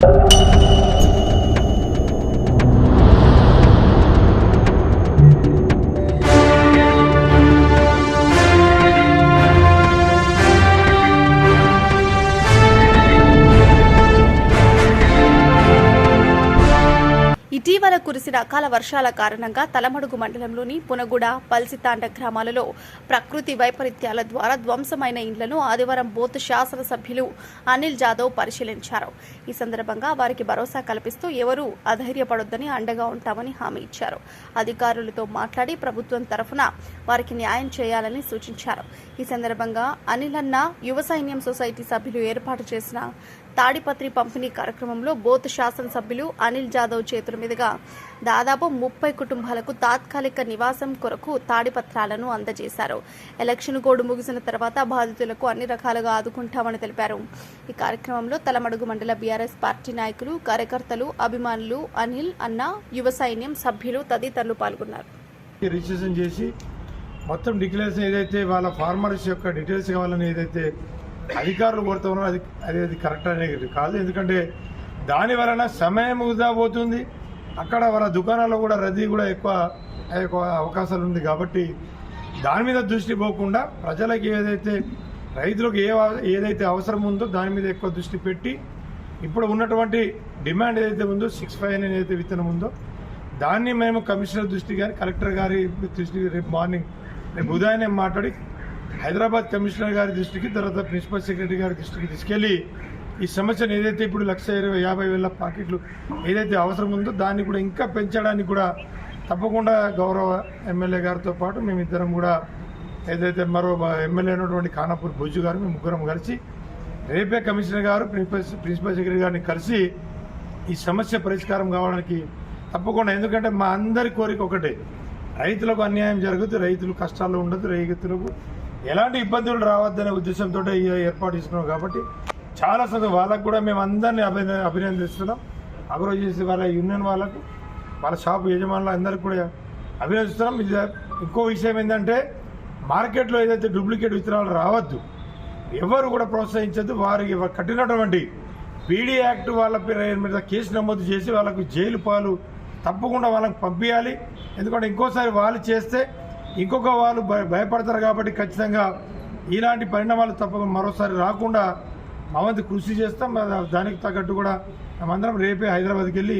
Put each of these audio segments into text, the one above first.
you. ఇటీవల కురిసిన అకాల వర్షాల కారణంగా తలమడుగు మండలంలోని పునగూడ పల్సితాండ గ్రామాలలో ప్రకృతి వైపరీత్యాల ద్వారా ధ్వంసమైన ఇండ్లను ఆదివారం బోత్ శాసనసభ్యులు అనిల్ జాదవ్ పరిశీలించారు. ఈ సందర్భంగా వారికి భరోసా కల్పిస్తూ ఎవరూ అధైర్యపడొద్దని అండగా ఉంటామని హామీ ఇచ్చారు. అధికారులతో మాట్లాడి ప్రభుత్వం తరఫున వారికి న్యాయం చేయాలని సూచించారు. ఈ సందర్భంగా అనిల్ అన్న యువ సైన్యం సొసైటీ సభ్యులు ఏర్పాటు చేసిన తాడిపత్రి పంపిణీ కార్యక్రమంలో బోత్ శాసనసభ్యులు అనిల్ జాదవ్ చేతుల మీదుగా దాదాపు ముప్పై కుటుంబాలకు తాత్కాలిక నివాసం కొరకు తాడిపత్రాలను అందజేశారు. ఎలక్షన్ కోడ్ ముగిసిన తర్వాత బాధితులకు అన్ని రకాలుగా ఆదుకుంటామని తెలిపారు. ఈ కార్యక్రమంలో తలమడుగు మండల బీఆర్ఎస్ పార్టీ నాయకులు కార్యకర్తలు అభిమానులు అనిల్ అన్న యువ సైన్యం సభ్యులు తదితరులు పాల్గొన్నారు. రిజిస్ట్రేషన్ చేసి మొత్తం డిక్లరేషన్ ఏదైతే వాళ్ళ ఫార్మర్స్ యొక్క డీటెయిల్స్ కావాలని ఏదైతే అధికారులు కోరుతా అది అది అది కరెక్ట్ అనేది కాదు. ఎందుకంటే దాని వలన సమయం వృధా పోతుంది. అక్కడ వాళ్ళ దుకాణాల్లో కూడా రద్దీ కూడా ఎక్కువ ఎక్కువ అవకాశాలు ఉంది కాబట్టి దాని మీద దృష్టి పోకుండా ప్రజలకు ఏదైతే రైతులకు ఏ ఏదైతే అవసరం ఉందో దాని మీద ఎక్కువ దృష్టి పెట్టి ఇప్పుడు ఉన్నటువంటి డిమాండ్ ఏదైతే ఉందో సిక్స్ ఫైవ్ అని ఏదైతే విత్తనం ఉందో దాన్ని మేము కమిషనర్ దృష్టి కానీ కలెక్టర్ గారి దృష్టికి రేపు మార్నింగ్ రేపు ఉదయాన్నే మాట్లాడి హైదరాబాద్ కమిషనర్ గారి దృష్టికి తర్వాత ప్రిన్సిపల్ సెక్రటరీ గారి దృష్టికి తీసుకెళ్ళి ఈ సమస్యను ఏదైతే ఇప్పుడు లక్ష ఇరవై యాభై వేల పాకెట్లు ఏదైతే అవసరం ఉందో దాన్ని కూడా ఇంకా పెంచడానికి కూడా తప్పకుండా గౌరవ ఎమ్మెల్యే గారితో పాటు మేమిద్దరం కూడా ఏదైతే మరో ఎమ్మెల్యే అయినటువంటి ఖానాపూర్ భుజు గారు మేము ముగ్గురం కలిసి రేపే కమిషనర్ గారు ప్రిన్సిపల్ ప్రిన్సిపల్ సెక్రటరీ గారిని కలిసి ఈ సమస్య పరిష్కారం కావడానికి తప్పకుండా. ఎందుకంటే మా అందరి కోరిక ఒకటే రైతులకు అన్యాయం జరుగుతూ రైతులు కష్టాల్లో ఉండదు రైతులకు ఎలాంటి ఇబ్బందులు రావద్దనే ఉద్దేశంతో ఏర్పాటు చేసుకున్నాం కాబట్టి చాలా సంతోషం వాళ్ళకు కూడా మేము అందరినీ అభిన అభినందిస్తున్నాం. అగ్రో చేసే వాళ్ళ యూనియన్ వాళ్ళకు వాళ్ళ షాపు యజమానులు అందరికీ కూడా అభినందిస్తున్నాం. ఇది ఇంకో విషయం ఏంటంటే మార్కెట్లో ఏదైతే డూప్లికేట్ విత్తనాలు రావద్దు ఎవరు కూడా ప్రోత్సహించద్దు. వారికి కట్టినటువంటి పీడీ యాక్ట్ వాళ్ళ పేరు మీద కేసు నమోదు చేసి వాళ్ళకు జైలు పాలు తప్పకుండా వాళ్ళకి పంపించాలి ఎందుకంటే ఇంకోసారి వాళ్ళు చేస్తే ఇంకొక వాళ్ళు భయ భయపడతారు కాబట్టి ఖచ్చితంగా ఇలాంటి పరిణామాలు తప్పకుండా మరోసారి రాకుండా మా వంతు కృషి చేస్తాం దానికి తగ్గట్టు కూడా మేమందరం రేపే హైదరాబాద్కి వెళ్ళి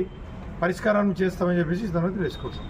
పరిష్కారం చేస్తామని చెప్పేసి దాని తెలుసుకుంటాం